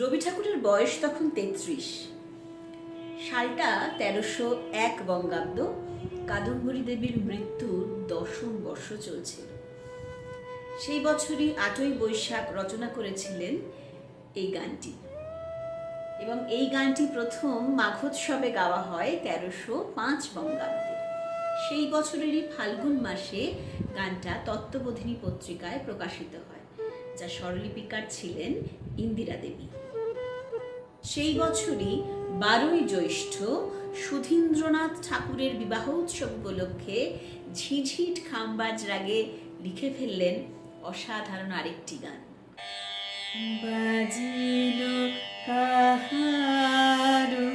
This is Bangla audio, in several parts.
রবি ঠাকুরের বয়স তখন তেত্রিশ। সালটা তেরোশো এক বঙ্গাব্দ। কাদম্বরী দেবীর মৃত্যুর দশম বর্ষ চলছিল সেই বছরই আটই বৈশাখ রচনা করেছিলেন এই গানটি। এবং এই গানটি প্রথম মাঘোৎসবে গাওয়া হয় তেরোশো পাঁচ বঙ্গাব্দে। সেই বছরেরই ফাল্গুন মাসে গানটা তত্ত্ববোধিনী পত্রিকায় প্রকাশিত হয়, যা স্বরলিপিকার ছিলেন ইন্দিরা দেবী। সেই বছরই বারোই জ্যৈষ্ঠ সুধীন্দ্রনাথ ঠাকুরের বিবাহ উৎসব উপলক্ষে ঝিঝিট খাম্বাজ রাগে লিখে ফেললেন অসাধারণ আরেকটি গান। বাজিল কাহারো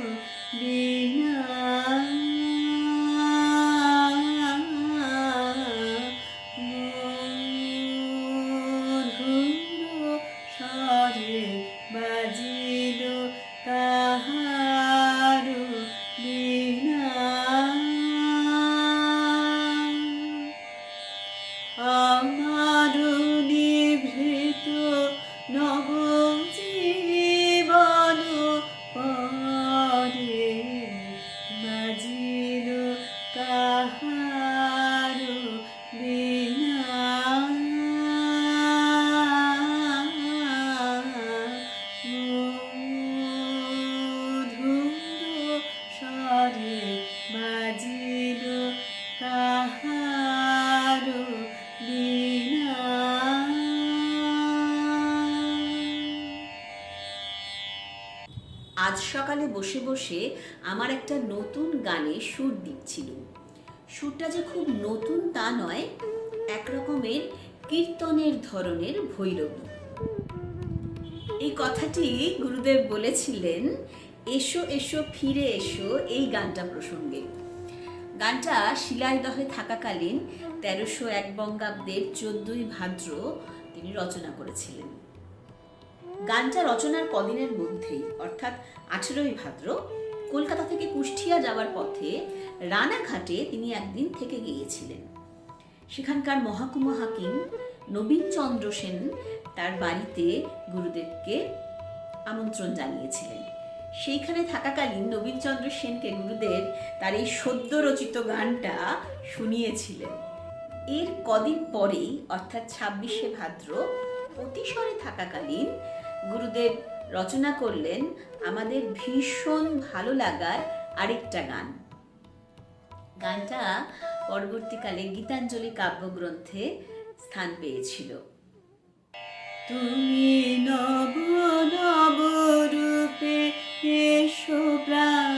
আজ সকালে বসে বসে আমার একটা নতুন গানে সুর দিচ্ছিল। সুরটা যে খুব নতুন তা নয়, একরকমের কীর্তনের ধরনের ভৈরবী। এই কথাটি গুরুদেব বলেছিলেন, এসো এসো, ফিরে এসো এই গানটা প্রসঙ্গে। গানটা শিলাইদহে থাকাকালীন তেরোশো এক বঙ্গাব্দের চোদ্দই ভাদ্র তিনি রচনা করেছিলেন। গানটা রচনার কদিনের মধ্যেই, অর্থাৎ আঠেরোই ভাদ্র, কলকাতা থেকে কুষ্টিয়া যাওয়ার পথে রানাঘাটে তিনি একদিন থেকে গিয়েছিলেন। সেখানকার মহাকুমা হাকিম নবীন চন্দ্র সেন তার বাড়িতে গুরুদেবকে আমন্ত্রণ জানিয়েছিলেন। সেইখানে থাকাকালীন নবীনচন্দ্র সেনকে গুরুদেব তার এই সদ্য রচিত গানটা শুনিয়েছিলেন। এর কদিন পরেই, অর্থাৎ ছাব্বিশে ভাদ্র অতিস্বরে থাকাকালীন গুরুদেব রচনা করলেন আমাদের ভীষণ ভালো লাগার আরেকটা গান। গানটা পরবর্তীকালে গীতাঞ্জলি কাব্যগ্রন্থে স্থান পেয়েছিল। তুমি নব নব রূপে এসো প্রাণে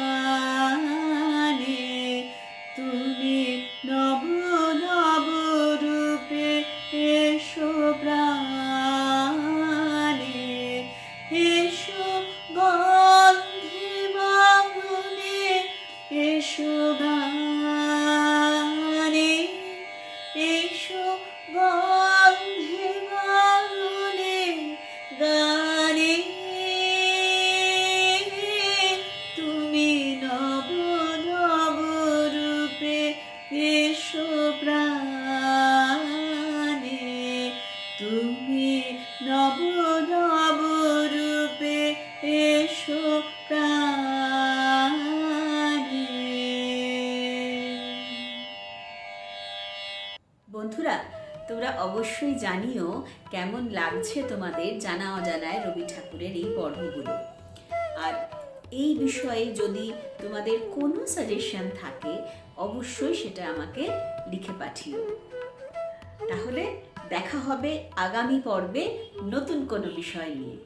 বন্ধুরা, তোমরা অবশ্যই জানিও কেমন লাগছে তোমাদের জানা অজানায় রবি ঠাকুরের এই পর্বগুলো। আর এই বিষয়ে যদি তোমাদের কোনো সাজেশন থাকে, অবশ্যই সেটা আমাকে লিখে পাঠিও। তাহলে দেখা হবে আগামী পর্বে নতুন কোনো বিষয় নিয়ে।